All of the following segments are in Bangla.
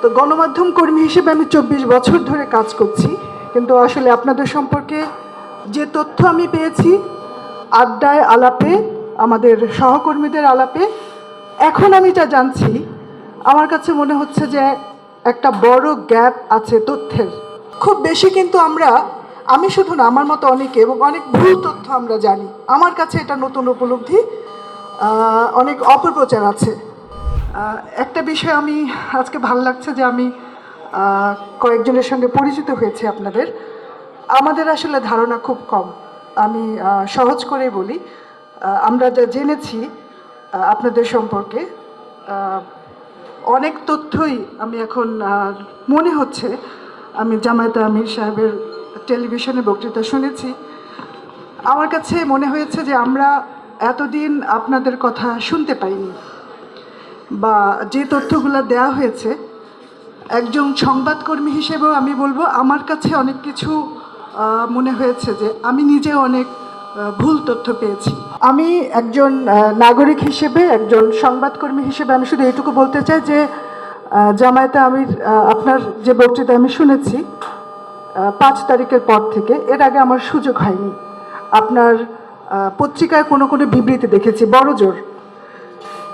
তো গণমাধ্যম কর্মী হিসেবে আমি চব্বিশ বছর ধরে কাজ করছি। কিন্তু আসলে আপনাদের সম্পর্কে যে তথ্য আমি পেয়েছি, আড্ডায় আলাপে, আমাদের সহকর্মীদের আলাপে, এখন আমি যা জানছি, আমার কাছে মনে হচ্ছে যে একটা বড় গ্যাপ আছে তথ্যের। খুব বেশি কিন্তু আমরা, আমি শুধু না, আমার মতো অনেকে এবং অনেক ভুল তথ্য আমরা জানি। আমার কাছে এটা নতুন উপলব্ধি অনেক অপপ্রচার আছে। একটা বিষয় আমি আজকে ভালো লাগছে যে আমি কয়েকজনের সঙ্গে পরিচিত হয়েছি আপনাদের। আমাদের আসলে ধারণা খুব কম। আমি সহজ করে বলি। আমরা যা জেনেছি আপনাদের সম্পর্কে অনেক তথ্যই আমি এখন মনে হচ্ছে, আমি জামায়াতে আমির সাহেবের টেলিভিশনে বক্তৃতা শুনেছি। আমার কাছে মনে হয়েছে যে আমরা এতদিন আপনাদের কথা শুনতে পাইনি। বা যে তথ্যগুলো দেওয়া হয়েছে, একজন সংবাদকর্মী হিসেবেও আমি বলব, আমার কাছে অনেক কিছু মনে হয়েছে যে আমি নিজে অনেক ভুল তথ্য পেয়েছি। আমি একজন নাগরিক হিসেবে, একজন সংবাদকর্মী হিসেবে আমি শুধু এটুকু বলতে চাই যে জামায়াতে আমির আপনার যে বক্তৃতা আমি শুনেছি পাঁচ তারিখের পর থেকে, এর আগে আমার সুযোগ হয়নি। আপনার পত্রিকায় কোনো কোনো বিবৃতি দেখেছি, বড় জোর।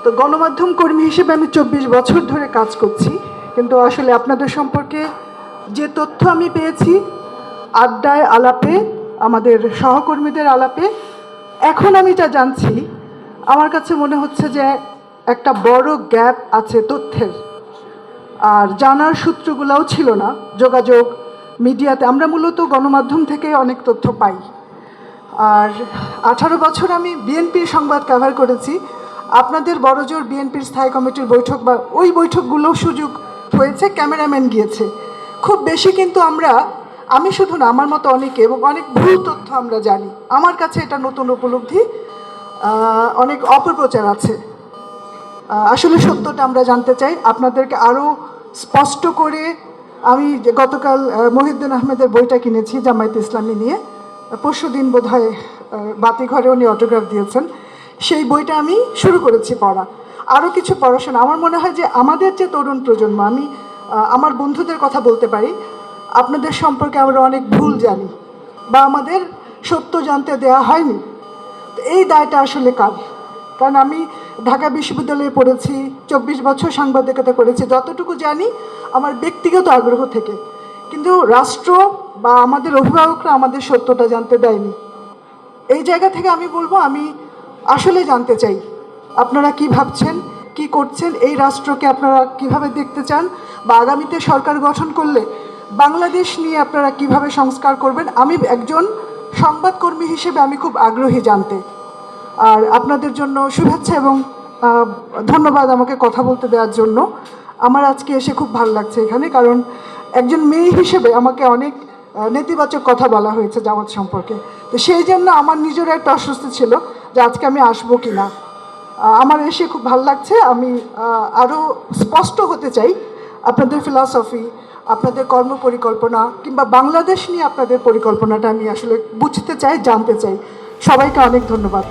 তো গণমাধ্যম কর্মী হিসেবে আমি চব্বিশ বছর ধরে কাজ করছি। কিন্তু আসলে আপনাদের সম্পর্কে যে তথ্য আমি পেয়েছি, আড্ডায় আলাপে, আমাদের সহকর্মীদের আলাপে, এখন আমি যা জানছি, আমার কাছে মনে হচ্ছে যে একটা বড় গ্যাপ আছে তথ্যের। আর জানার সূত্রগুলোও ছিল না, যোগাযোগ, মিডিয়াতে। আমরা মূলত গণমাধ্যম থেকে অনেক তথ্য পাই। আর আঠারো বছর আমি বিএনপির সংবাদ কভার করেছি আপনাদের বড়জোর বিএনপির স্থায়ী কমিটির বৈঠক বা ওই বৈঠকগুলো সুযোগ হয়েছে, ক্যামেরাম্যান গিয়েছে। খুব বেশি কিন্তু আমরা, আমি শুধু না, আমার মতো অনেকে এবং অনেক ভুল তথ্য আমরা জানি। আমার কাছে এটা নতুন উপলব্ধি অনেক অপপ্রচার আছে। আসলে সত্যটা আমরা জানতে চাই, আপনাদেরকে আরও স্পষ্ট করে আমি গতকাল মহিউদ্দিন আহমেদের বইটা কিনেছি জামায়াত ইসলামী নিয়ে। পরশু দিন বোধ হয় বাতিঘরে উনি অটোগ্রাফ দিয়েছেন। সেই বইটা আমি শুরু করেছি পড়া। আরও কিছু পড়াশোনা। আমার মনে হয় যে আমাদের যে তরুণ প্রজন্ম, আমি আমার বন্ধুদের কথা বলতে পারি, আপনাদের সম্পর্কে আমরা অনেক ভুল জানি বা আমাদের সত্য জানতে দেওয়া হয়নি। এই দায়টা আসলে কার? কারণ আমি ঢাকা বিশ্ববিদ্যালয়ে পড়েছি, চব্বিশ বছর সাংবাদিকতা করেছি, যতটুকু জানি আমার ব্যক্তিগত আগ্রহ থেকে। কিন্তু রাষ্ট্র বা আমাদের অভিভাবকরা আমাদের সত্যটা জানতে দেয়নি। এই জায়গা থেকে আমি বলব, আমি আসলে জানতে চাই, আপনারা কি ভাবছেন, কি করছেন, এই রাষ্ট্রকে আপনারা কীভাবে দেখতে চান বা আগামীতে সরকার গঠন করলে বাংলাদেশ নিয়ে আপনারা কীভাবে সংস্কার করবেন? আমি একজন সংবাদকর্মী হিসেবে আমি খুব আগ্রহী জানতে। আর আপনাদের জন্য শুভেচ্ছা এবং ধন্যবাদ আমাকে কথা বলতে দেওয়ার জন্য। আমার আজকে এসে খুব ভালো লাগছে এখানে কারণ একজন মেয়ে হিসেবে আমাকে অনেক নেতিবাচক কথা বলা হয়েছে জামাত সম্পর্কে। তো সেই জন্য আমার নিজের একটা অস্বস্তি ছিল। যে আজকে আমি আসব কি না আমার এসে খুব ভালো লাগছে। আমি আরও স্পষ্ট হতে চাই আপনাদের ফিলসফি আপনাদের কর্ম পরিকল্পনা কিংবা বাংলাদেশ নিয়ে আপনাদের পরিকল্পনাটা আমি আসলে বুঝতে চাই, জানতে চাই। সবাইকে অনেক ধন্যবাদ।